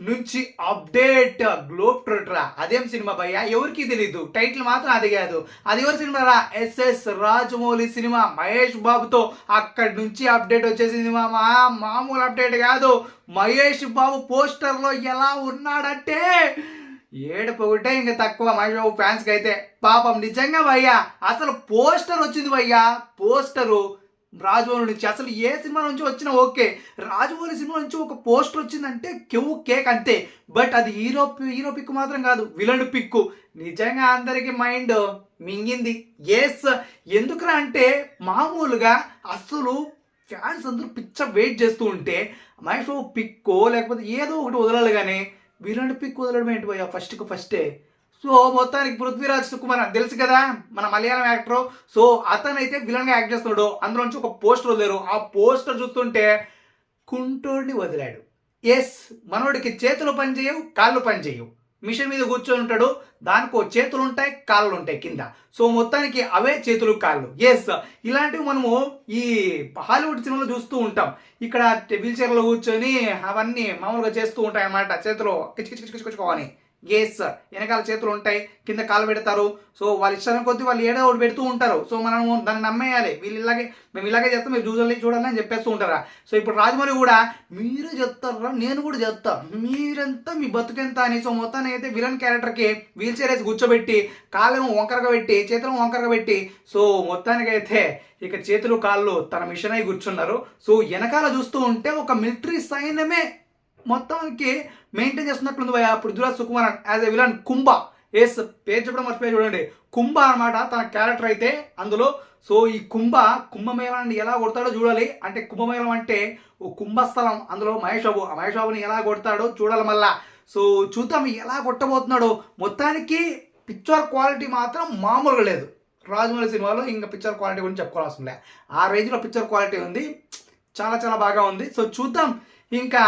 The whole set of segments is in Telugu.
నుంచి అప్డేట్ గ్లోబ్ ట్రోట్రా? అదేం సినిమా భయ్యా? ఎవరికి తెలీదు. టైటిల్ మాత్రం అది కాదు. అది ఎవరి సినిమా రా? SS Rajamouli cinema. మహేష్ బాబుతో అక్కడి నుంచి అప్డేట్ వచ్చేసింది మామా మామూలు అప్డేట్ కాదు. మహేష్ బాబు పోస్టర్లో ఎలా ఉన్నాడంటే ఏడుపు ఒకటే ఇంకా తక్కువ మహేష్ బాబు ఫ్యాన్స్కి అయితే పాపం నిజంగా భయ్యా అసలు పోస్టర్ వచ్చింది భయ్యా. పోస్టరు రాజమౌళి నుంచి. అసలు ఏ సినిమా నుంచి వచ్చినా ఓకే. రాజమౌళి సినిమా నుంచి ఒక పోస్టర్ వచ్చిందంటే కెవ్వు కేక్ అంతే. బట్ అది హీరో హీరో పిక్ మాత్రం కాదు. విలన్ పిక్ నిజంగా అందరికీ మైండ్ మింగింది. ఎస్ ఎందుకురా అంటే మామూలుగా అసలు ఫ్యాన్స్ అందరూ పిచ్చ వెయిట్ చేస్తూ ఉంటే మహేష్ బాబు పిక్కో లేకపోతే ఏదో ఒకటి వదలాలి కానీ విలన్ పిక్ వదలడం ఏంటి పోయా ఫస్ట్కి ఫస్టే సో మొత్తానికి పృథ్వీరాజ్ సుకుమార్ అని తెలుసు కదా మన మలయాళం యాక్టర్ సో అతనైతే విలన్గా యాక్ట్ చేస్తున్నాడు అందులో నుంచి ఒక పోస్టర్ వదిలేరు ఆ పోస్టర్ చూస్తుంటే కుంటోడిని వదిలాడు ఎస్ మనోడికి చేతులు పని చేయవు కాళ్ళు పని చేయవు మిషన్ మీద కూర్చొని ఉంటాడు దానికో చేతులు ఉంటాయి కాళ్ళు ఉంటాయి కింద సో మొత్తానికి అవే చేతులు కాళ్ళు ఎస్ ఇలాంటివి మనము ఈ హాలీవుడ్ సినిమాలో చూస్తూ ఉంటాం ఇక్కడ వీల్ చైర్లో కూర్చొని అవన్నీ మామూలుగా చేస్తూ ఉంటాయి అన్నమాట చేతులు కిచ్ కిచ్ కిచ్ కిచ్ కిచ్ అని ఎస్ వెనకాల చేతులు ఉంటాయి కింద కాలు పెడతారు. సో వాళ్ళు ఇష్టం కొద్దీ వాళ్ళు ఏడో ఒకటి పెడుతూ ఉంటారు. సో మనం దాన్ని నమ్మేయాలి. వీళ్ళు ఇలాగే మేము ఇలాగే చేస్తాం మీరు చూడాలి చూడాలని అని చెప్పేస్తూ ఉంటారా? సో ఇప్పుడు రాజమౌళి కూడా మీరు చెప్తారా నేను కూడా చెప్తా మీరెంత మీ బతుకెంత అని సో మొత్తాన్ని అయితే విలన్ క్యారెక్టర్కి వీల్ చైర్ వేసి కూర్చోబెట్టి కాళ్ళేమో వంకరగా పెట్టి చేతులు వంకరగా పెట్టి సో మొత్తానికి అయితే ఇక చేతులు కాళ్ళు తన మిషన్ అయి కూర్చున్నారు. సో వెనకాల చూస్తూ ఉంటే ఒక మిలిటరీ సైన్యమే మొత్తానికి మెయింటైన్ చేస్తున్నట్లుంది భయ Prithviraj Sukumar as a villain Kumbha. Yes పేరు చెప్పడం మర్చిపోయి చూడండి. కుంభ అన్నమాట తన క్యారెక్టర్ అయితే అందులో. సో ఈ కుంభ కుంభమేళాన్ని ఎలా కొడతాడో చూడాలి. అంటే కుంభమేళం అంటే ఓ కుంభస్థలం. అందులో మహేష్ బాబు. ఆ మహేష్ బాబుని ఎలా కొడతాడో చూడాలి మళ్ళా. సో చూద్దాం ఎలా కొట్టబోతున్నాడో. మొత్తానికి పిక్చర్ క్వాలిటీ మాత్రం మామూలుగా లేదు. రాజమౌళి సినిమాలో ఇంకా పిక్చర్ క్వాలిటీ గురించి చెప్పుకోవాల్సిన లే. ఆ రేంజ్లో పిక్చర్ క్వాలిటీ ఉంది. చాలా చాలా బాగా ఉంది. సో చూద్దాం. ఇంకా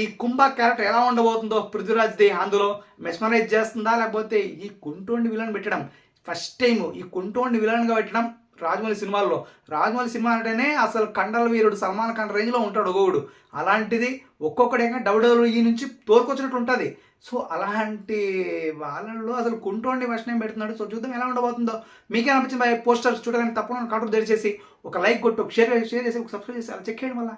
ఈ కుంభ క్యారెక్టర్ ఎలా ఉండబోతుందో పృథ్వీరాజ్ది అందులో మెస్మరైజ్ చేస్తుందా లేకపోతే ఈ కుంటోండి విలన్ పెట్టడం? ఫస్ట్ టైం ఈ కుంటోండి విలన్గా పెట్టడం రాజమౌళి సినిమాల్లో. రాజమౌళి సినిమా అంటేనే అసలు కండల వీరుడు సల్మాన్ ఖాన్ రేంజ్లో ఉంటాడు ఒక్కొక్కడు అలాంటిది ఒక్కొక్కడేగా డబ్ల్యూడబ్ల్యూఈ నుంచి తోలుకొచ్చినట్టు ఉంటుంది. సో అలాంటి వాళ్ళల్లో అసలు కుంటోండి ఫస్ట్ టైం పెడుతున్నాడు. సో చూద్దాం ఎలా ఉండబోతుందో. మీకే అనిపించింది? పోస్టర్స్ చూడగానే తప్పకుండా కాటు తెరిచేసి ఒక లైక్ కొట్టు ఒక షేర్ షేర్ చేసి ఒక సబ్స్క్రైబ్ చేసి అలా చెక్ చేయడం వల్ల